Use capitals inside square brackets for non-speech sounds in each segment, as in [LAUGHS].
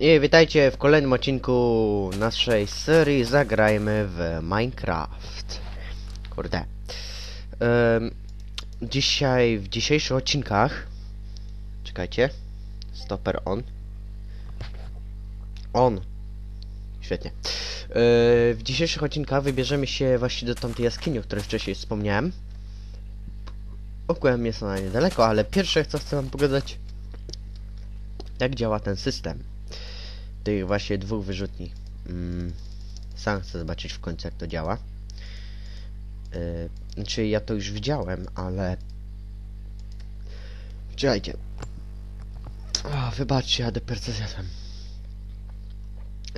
I witajcie w kolejnym odcinku naszej serii Zagrajmy w Minecraft. Kurde. Em, dzisiaj, w dzisiejszych odcinkach... Czekajcie. Stopper on. On. Świetnie. W dzisiejszych odcinkach wybierzemy się właśnie do tamtej jaskini, o której wcześniej wspomniałem. Ogółem jest ona niedaleko, ale pierwsze co chcę wam pogadać jak działa ten system tych właśnie dwóch wyrzutni. Mm, sam chcę zobaczyć w końcu jak to działa. Yy, znaczy ja to już widziałem, ale... Czekajcie. O, wybaczcie, jadę perce zjadłem.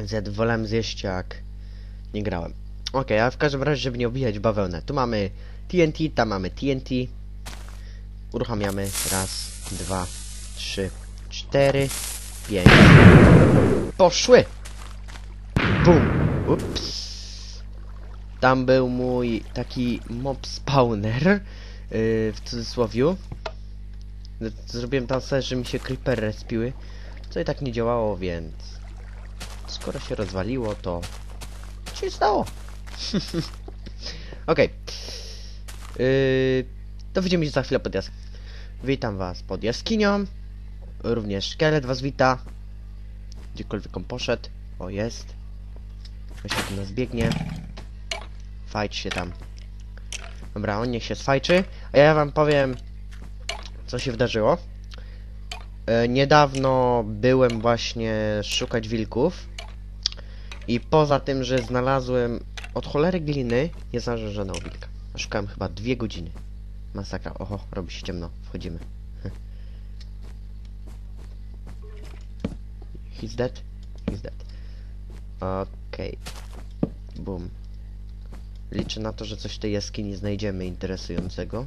Zjadł, wolałem zjeść jak nie grałem. Okej, a w każdym razie, żeby nie obijać bawełnę. Tu mamy TNT, tam mamy TNT. Uruchamiamy. Raz, dwa, trzy, cztery, pięć. Poszły! Bum! Ups. Tam był mój taki mob spawner, yy, w cudzysłowiu. Z- Zrobiłem tam sobie, że mi się creeper respiły, co i tak nie działało, więc... Skoro się rozwaliło, to... Co się stało? [LAUGHS] Okej. Yy, to widzimy się za chwilę pod jaskinią. Witam was pod jaskinią. Również szkielet was wita. Gdziekolwiek on poszedł. O, jest. Właśnie tu nas biegnie. Fajcz się tam. Dobra, on niech się sfajczy. A ja wam powiem, co się wydarzyło. E, niedawno byłem właśnie szukać wilków. I poza tym, że znalazłem od cholery gliny, nie znalazłem żadnego wilka. Szukałem chyba dwie godziny. Masakra. Oho, robi się ciemno. Wchodzimy. He's dead? He's dead. Okej. Boom. Liczę na to, że coś w tej jaskini znajdziemy interesującego.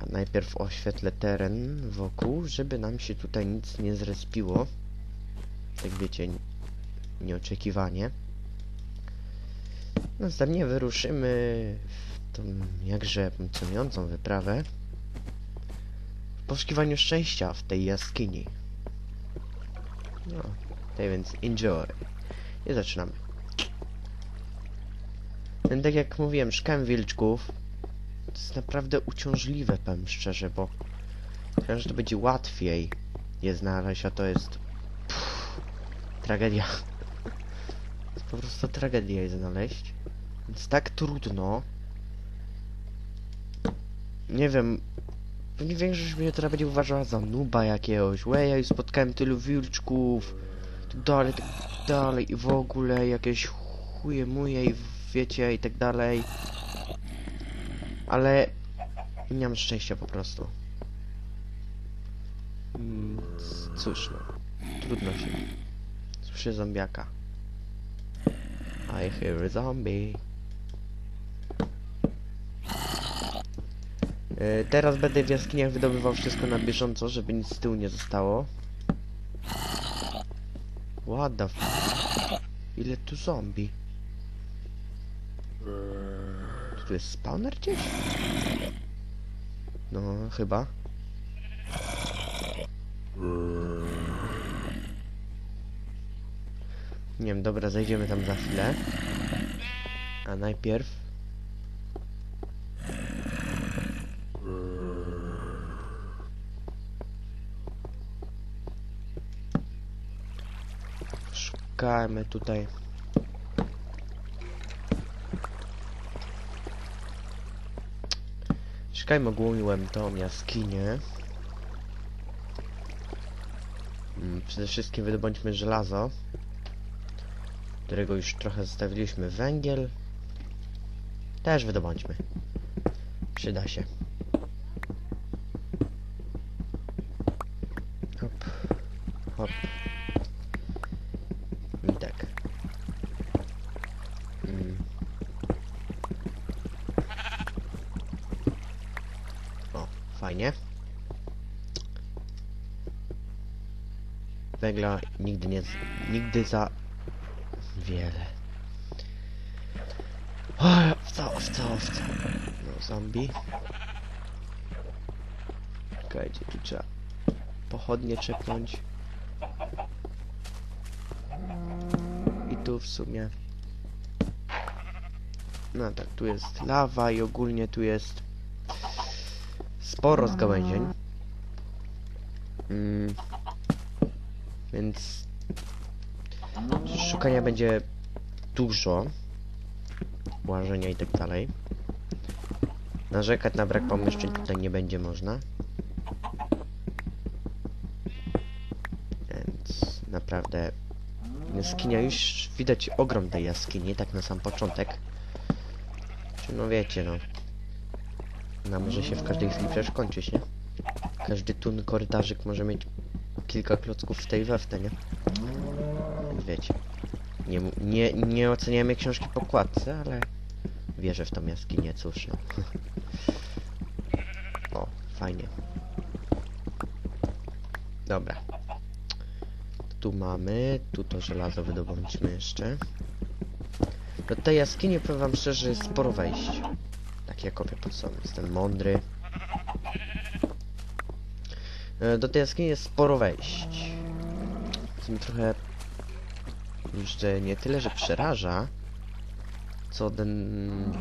A najpierw oświetlę teren wokół, żeby nam się tutaj nic nie zrespiło. Jak wiecie, nieoczekiwanie. Następnie wyruszymy w tą jakże emocjonującą wyprawę w poszukiwaniu szczęścia w tej jaskini. No, tak więc enjoy. I zaczynamy. No, tak jak mówiłem, szukałem wilczków. To jest naprawdę uciążliwe, powiem szczerze, bo myślałem, że to będzie łatwiej je znaleźć, a to jest pff, tragedia. To jest po prostu tragedia je znaleźć. Więc tak trudno. Nie wiem, Pewnie większość mnie teraz będzie uważała za nuba jakiegoś. Łe, ja już spotkałem tylu wilczków. Tak dalej, tak dalej. I w ogóle jakieś chuje muje i wiecie i tak dalej. Ale nie mam szczęścia po prostu. Mm, c- Cóż no. Trudno się. Słyszę zombiaka. I hear a zombie. Teraz będę w jaskiniach wydobywał wszystko na bieżąco, żeby nic z tyłu nie zostało. What the. Ile tu zombie? Tu jest spawner gdzieś? No, chyba. Nie wiem, dobra, zajdziemy tam za chwilę. A najpierw... Szukajmy tutaj. Szukajmy ogółem tą jaskinię. Mm, Przede wszystkim wydobądźmy żelazo, którego już trochę zostawiliśmy. Węgiel też wydobądźmy. Przyda się. Węgla nigdy nie... nigdy za... wiele. O, owca, owca, owca. No, zombie. Okej, gdzie tu trzeba pochodnie czepnąć. I tu w sumie... No tak, tu jest lawa i ogólnie tu jest sporo z gałęzień. Mm. Więc szukania będzie dużo. Łażenia i tak dalej. Narzekać na brak pomieszczeń tutaj nie będzie można. Więc naprawdę jaskinia już widać ogrom tej jaskini, tak na sam początek. Czy no wiecie, no. Ona może się w każdej chwili przecież nie? Każdy tun korytarzyk może mieć kilka klocków w tej weftę, nie? Wiecie. Nie, nie, nie oceniamy książki po kładce, ale wierzę w tą jaskinię, cóż. O, fajnie. Dobra. Tu mamy, tu to żelazo wydobądźmy jeszcze. Do tej jaskini, powiem wam szczerze, jest sporo wejść. Tak jak kopię pod sobą, jestem mądry. Do tej jaskini jest sporo wejść. Co mnie trochę jeszcze nie tyle, że przeraża, co den...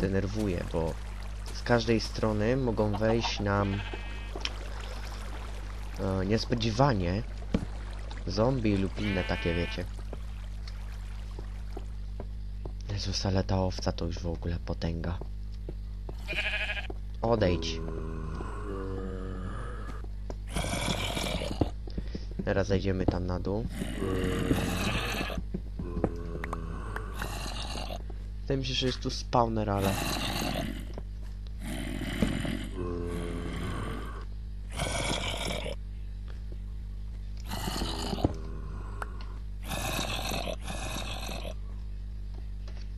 denerwuje, bo z każdej strony mogą wejść nam e, niespodziewanie zombie lub inne takie, wiecie. Jezus, ale ta owca to już w ogóle potęga. Odejdź. Teraz zejdziemy tam na dół. Wydaje mi się, że jest tu spawner, ale...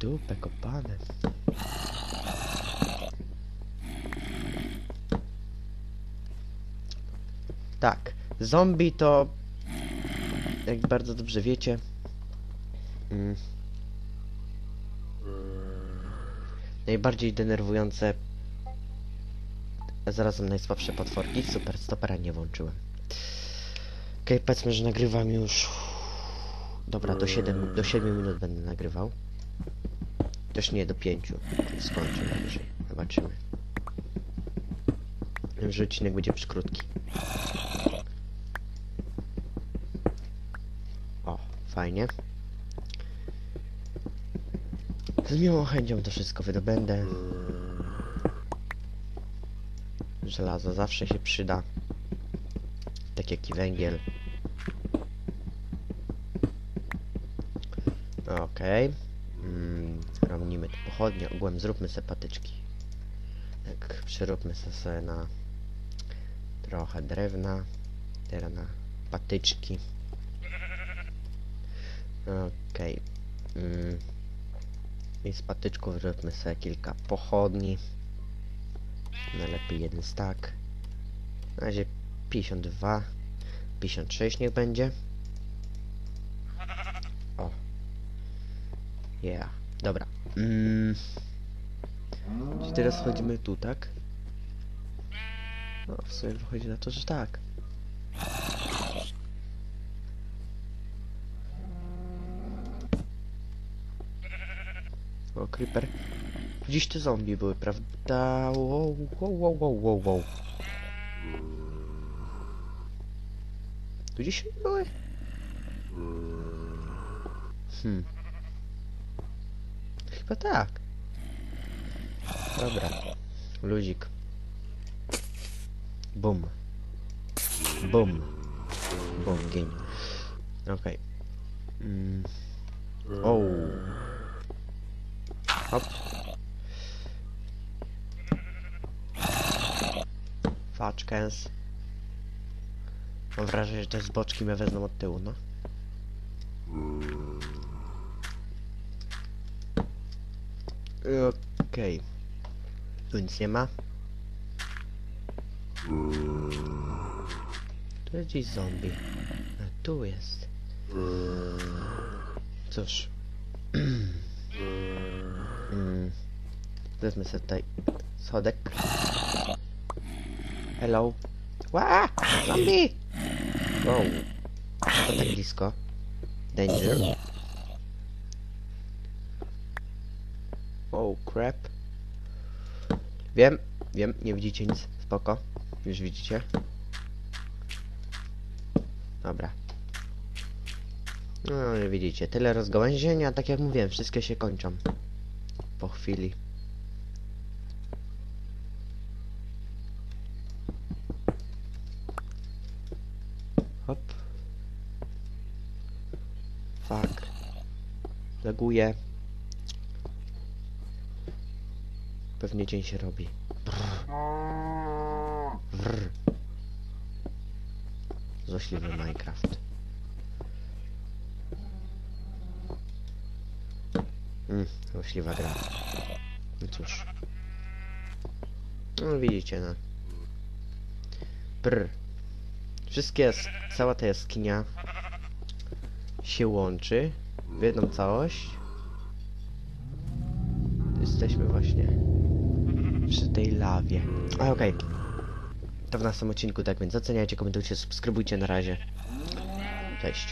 Dupę kopane. Zombie to, jak bardzo dobrze wiecie, mm, najbardziej denerwujące, a zarazem najsłabsze potworki. Super, stopera nie włączyłem. Okej, powiedzmy, że nagrywam już... Dobra, do 7, do 7 minut będę nagrywał. Też nie, do 5. Skończę najwyżej. Zobaczymy. Wiem, że odcinek będzie krótki. O, fajnie. Z miłą chęcią to wszystko wydobędę. Żelazo zawsze się przyda. Tak jak i węgiel. Okej. Mm, robimy tu pochodnie. Ogółem zróbmy sobie patyczki. Tak, przeróbmy sobie na trochę drewna. Teraz na patyczki. Okej. Mm. I z patyczków zróbmy sobie kilka pochodni. Najlepiej jeden stack. Na razie 52. 56 niech będzie. O. Yeah. Dobra. Mm. Teraz wchodzimy tu, tak? No, w sumie wychodzi na to, że tak. O, creeper. Dziś te zombie były, prawda? Wow, wow, wow, wow, wow, wow. Tu gdzieś były? Hmm. Chyba tak. Dobra. Luzik. Bum. Bum. Bum, gień. Okej. Mm. O. Hop. Faczkens. Mam wrażenie, że te zboczki mnie wezmą od tyłu, no. Okej. Tu nic nie ma. Tu jest gdzieś zombie. A tu jest. Cóż. [CLEARS THROAT] Wezmę sobie tutaj schodek. Hello. Ła! Zombie! Wow. To tak blisko. Danger. Oh crap. Wiem, wiem, nie widzicie nic. Spoko. Już widzicie. Dobra. No, widzicie, tyle rozgałęzienia, tak jak mówiłem, wszystkie się kończą. Po chwili. Laguje. Pewnie dzień się robi. Brrr. Złośliwy Minecraft. Mm, złośliwa gra. No cóż. No widzicie, no. Brr. Wszystkie, cała ta jaskinia się łączy w jedną całość. Jesteśmy właśnie przy tej lawie. A okej. To w następnym odcinku, tak więc oceniajcie, komentujcie, subskrybujcie na razie. Cześć.